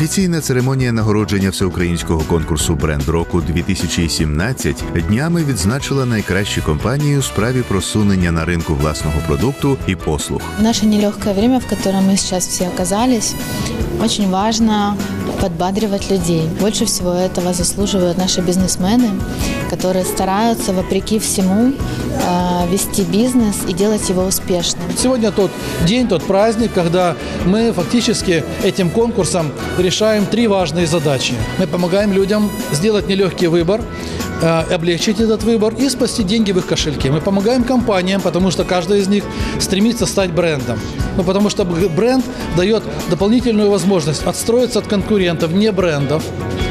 Офіційна церемонія нагородження всеукраїнського конкурсу Бренд року 2017 днями відзначила найкращі компанії у справі просунення на ринку власного продукту і послуг. В наше нелегке время, в котором ми зараз всі оказались, очень важно подбадривать людей. Больше всего этого заслуживают наши бизнесмены, которые стараются, вопреки всему, э, вести бизнес и делать его успешным. Сегодня тот день, тот праздник, когда мы фактически этим конкурсом решаем три важные задачи. Мы помогаем людям сделать нелегкий выбор, э, облегчить этот выбор и спасти деньги в их кошельке. Мы помогаем компаниям, потому что каждая из них стремится стать брендом. Ну, потому что бренд дает дополнительную возможность отстроиться от конкурентов, не брендов.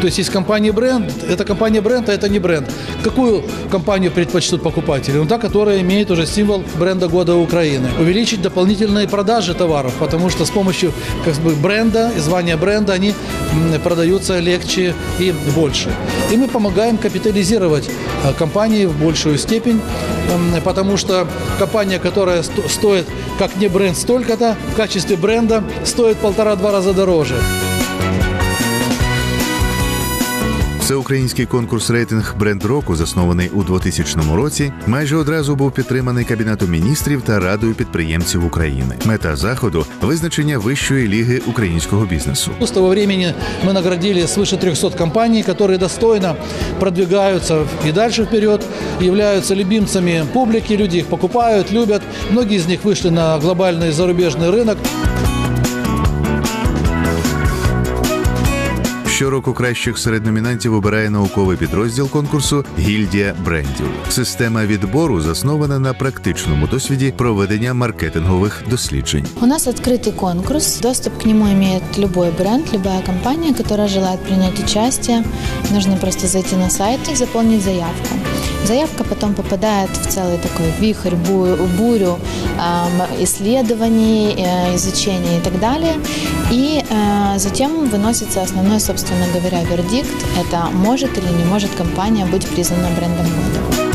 То есть есть компания бренд, это компания бренд, а это не бренд. Какую компанию предпочтут покупатели? Ну, та, которая имеет уже символ бренда года Украины. Увеличить дополнительные продажи товаров, потому что с помощью как бы, бренда и звания бренда они продаются легче и больше. И мы помогаем капитализировать э, компании в большую степень, м, потому что компания, которая сто- стоит как не бренд столько-то, в качестве бренда стоит полтора-два раза дороже. Всеукраїнський конкурс рейтинг бренд року, заснований у 2000 році, майже одразу був підтриманий Кабінетом міністрів та Радою підприємців України. Мета заходу визначення вищої ліги українського бізнесу. С того времени мы наградили свыше 300 компаний, которые достойно продвигаются и дальше вперед, являются любимцами публики, люди их покупают, любят. Многие из них вышли на глобальный зарубежный рынок. Щороку кращих серед номінантів обирає науковий підрозділ конкурсу Гільдія брендів. Система відбору заснована на практичному досвіді проведення маркетингових досліджень. У нас открытый конкурс. Доступ к нему имеет любой бренд, любая компания, которая желает принять участие. Нужно просто зайти на сайт и заполнить заявку. Заявка потом попадает в целый такой вихрь, бу- бурю эм, исследований, э, изучений и так далее. И э, затем выносится основной, собственно говоря, вердикт. Это может или не может компания быть признана брендом года.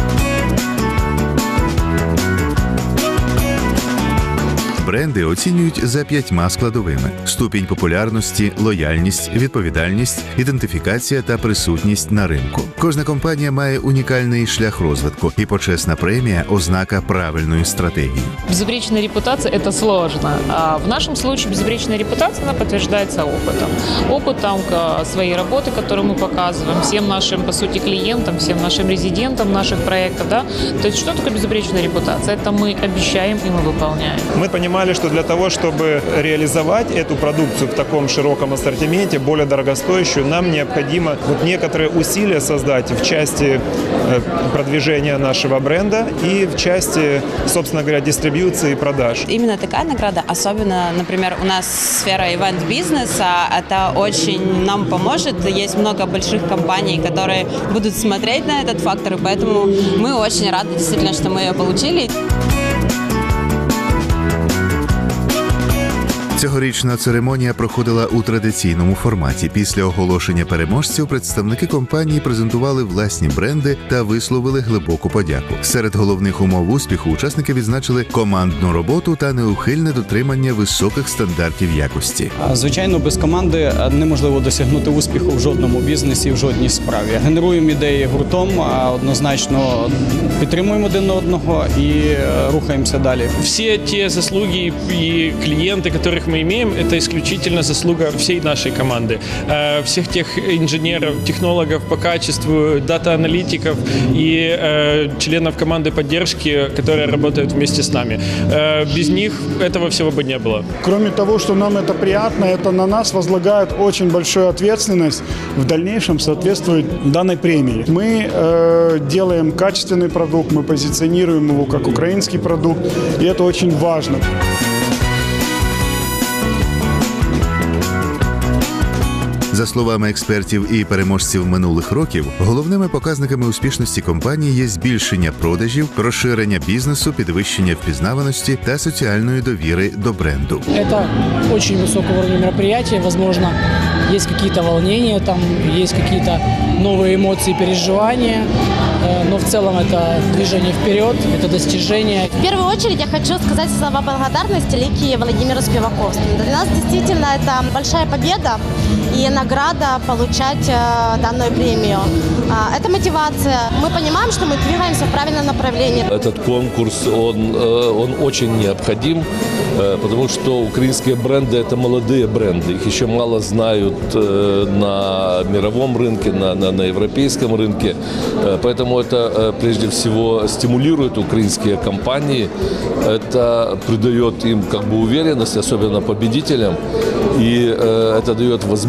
Бренди оцінюють за п'ятьма складовими: ступінь популярності, лояльність, відповідальність, ідентифікація та присутність на ринку. Кожна компанія має унікальний шлях розвитку, і почесна премія ознака правильної стратегії. Безупречная репутация – это сложно. А в нашем случае безупречная репутация, она подтверждается опытом. Опытом к своей работы, которую мы показываем всем нашим, по сути, клиентам, всем нашим резидентам наших проектов. Да? То есть что такое безупречная репутация? Это мы обещаем и мы выполняем. Мы понимали, что для того, чтобы реализовать эту продукцию в таком широком ассортименте, более дорогостоящую, нам необходимо вот некоторые усилия создать в части э, продвижения нашего бренда и в части, собственно говоря, дистрибьюции и продаж. Именно такая награда, особенно, например, у нас сфера ивент-бизнеса, это очень нам поможет. Есть много больших компаний, которые будут смотреть на этот фактор, и поэтому мы очень рады действительно, что мы ее получили. Цьогорічна церемонія проходила у традиційному форматі. Після оголошення переможців представники компанії презентували власні бренди та висловили глибоку подяку. Серед головних умов успіху учасники відзначили командну роботу та неухильне дотримання високих стандартів якості. Звичайно, без команди неможливо досягнути успіху в жодному бізнесі, в жодній справі. Генеруємо ідеї гуртом, однозначно підтримуємо один одного і е, рухаємося далі. все те заслуги и клиенты, которых мы имеем, это исключительно заслуга всей нашей команды. Э, Всех тех инженеров, технологов по качеству, дата-аналитиков и э, членов команды поддержки, которые работают вместе с нами. Э, Без них этого всего бы не было. Кроме того, что нам это приятно, это на нас возлагает очень большую ответственность в дальнейшем соответствовать данной премии. Мы э, делаем качественный продукт, мы позиционируем его как украинский продукт, и это очень важно. За словами експертів і переможців минулих років, головними показниками успішності компанії є збільшення продажів, розширення бізнесу, підвищення впізнаваності та соціальної довіри до бренду. Это очень высокого уровня мероприятие. Возможно, есть какие-то волнения, там есть какие-то новые эмоции, переживания. Э, Но в целом это движение вперед, это достижение. В первую очередь я хочу сказать слова благодарности Лике Владимиру Спиваковскому. Для нас действительно это большая победа И награда получать э, данную премию. А, Это мотивация. Мы понимаем, что мы двигаемся в правильном направлении. Этот конкурс, он, э, он очень необходим, э, потому что украинские бренды – это молодые бренды. Их еще мало знают на мировом рынке, на, на, на европейском рынке. Поэтому это прежде всего стимулирует украинские компании. Это придает им как бы уверенность, особенно победителям. И это дает возможность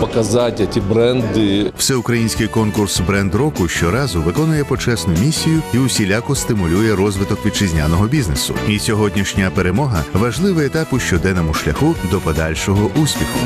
показать ці бренди. Всеукраїнський конкурс бренд року щоразу виконує почесну місію і усіляко стимулює розвиток вітчизняного бізнесу. І сьогоднішня перемога важливий етап у щоденному шляху до подальшого успіху.